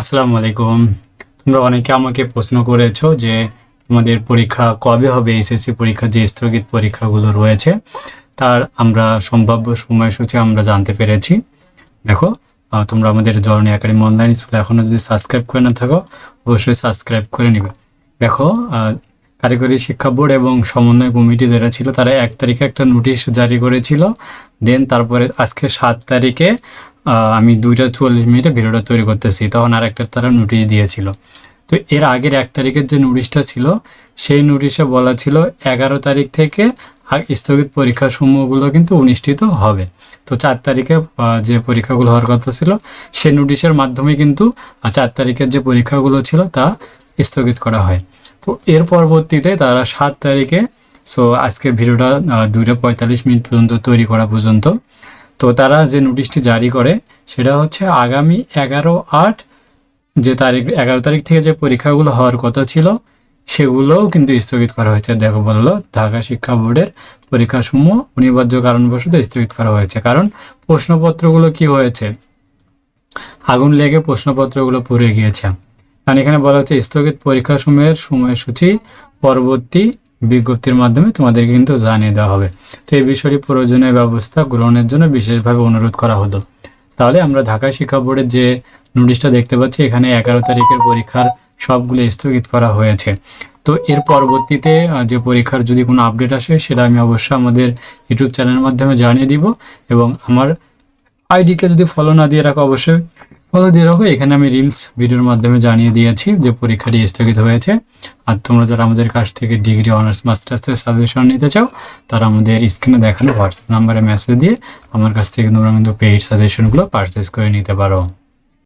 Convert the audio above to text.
আসসালামু আলাইকুম তোমরা অনেকে আমাকে প্রশ্ন করেছ যে তোমাদের পরীক্ষা কবে হবে, এসএসসি পরীক্ষা, যে স্থগিত পরীক্ষাগুলো রয়েছে, তার আমরা সম্ভাব্য সময়সূচি আমরা জানতে পেরেছি। দেখো তোমরা আমাদের জরনি একাডেমি অনলাইন স্কুল এখনও যদি সাবস্ক্রাইব করে না থাকো, অবশ্যই সাবস্ক্রাইব করে নেবে। দেখো কারিগরি শিক্ষা বোর্ড এবং সমন্বয় কমিটি যারা ছিল, তারা এক তারিখে একটা নোটিশ জারি করেছিল। দেন তারপরে আজকে সাত তারিখে আমি দুইটা চুয়াল্লিশ মিনিটে ভিডিওটা তৈরি করতেছি। তখন আর একটা তারা নোটিশ দিয়েছিল। তো এর আগের এক তারিখের যে নোটিশটা ছিল, সেই নোটিশে বলা ছিল এগারো তারিখ থেকে স্থগিত পরীক্ষা সমূহগুলো কিন্তু অনুষ্ঠিত হবে। তো চার তারিখে যে পরীক্ষাগুলো হওয়ার কথা ছিল, সেই নোটিশের মাধ্যমে কিন্তু চার তারিখের যে পরীক্ষাগুলো ছিল তা স্থগিত করা হয়। তো এর পরবর্তীতে তারা সাত তারিখে সো আজকের ভিডিওটা দুইটা পঁয়তাল্লিশ মিনিট পর্যন্ত তৈরি করা পর্যন্ত তো তারা যে নোটিশটি জারি করে, সেটা হচ্ছে আগামী এগারো আট যে তারিখ, এগারো তারিখ থেকে যে পরীক্ষাগুলো হওয়ার কথা ছিল, সেগুলোও কিন্তু স্থগিত করা হয়েছে। দেখো বলল, ঢাকা শিক্ষা বোর্ডের পরীক্ষাসমূহ অনিবার্য কারণবশত স্থগিত করা হয়েছে। কারণ প্রশ্নপত্রগুলো কি হয়েছে? আগুন লেগে প্রশ্নপত্রগুলো পুড়ে গিয়েছে। কারণ এখানে বলা হচ্ছে, স্থগিত পরীক্ষাসমূহের সময়সূচি পরবর্তী বিজ্ঞপ্তির মাধ্যমে তোমাদেরকে কিন্তু জানিয়ে দেওয়া হবে। তো এই বিষয়টি প্রয়োজনীয় ব্যবস্থা গ্রহণের জন্য বিশেষভাবে অনুরোধ করা হলো। তাহলে আমরা ঢাকা শিক্ষা বোর্ডের যে নোটিশটা দেখতে পাচ্ছি, এখানে এগারো তারিখের পরীক্ষার সবগুলো স্থগিত করা হয়েছে। তো এর পরবর্তীতে যে পরীক্ষার যদি কোনো আপডেট আসে, সেটা আমি অবশ্যই আমাদের ইউটিউব চ্যানেলের মাধ্যমে জানিয়ে দিব এবং আমার আইডিকে যদি ফলো না দিয়ে রাখো, অবশ্যই ফলো দিয়ে রাখো, এখানে আমি রিলস ভিডিওর মাধ্যমে জানিয়ে দিয়েছি যে পরীক্ষাটি স্থগিত হয়েছে। আর তোমরা যারা আমাদের কাছ থেকে ডিগ্রি অনার্স মাস্টার্সের সাজেশন নিতে চাও, তারা আমাদের স্ক্রিনে দেখানো হোয়াটসঅ্যাপ নাম্বারে মেসেজ দিয়ে আমার কাছ থেকে তোমরা কিন্তু পেইড সাজেশনগুলো পারচেস করে নিতে পারো।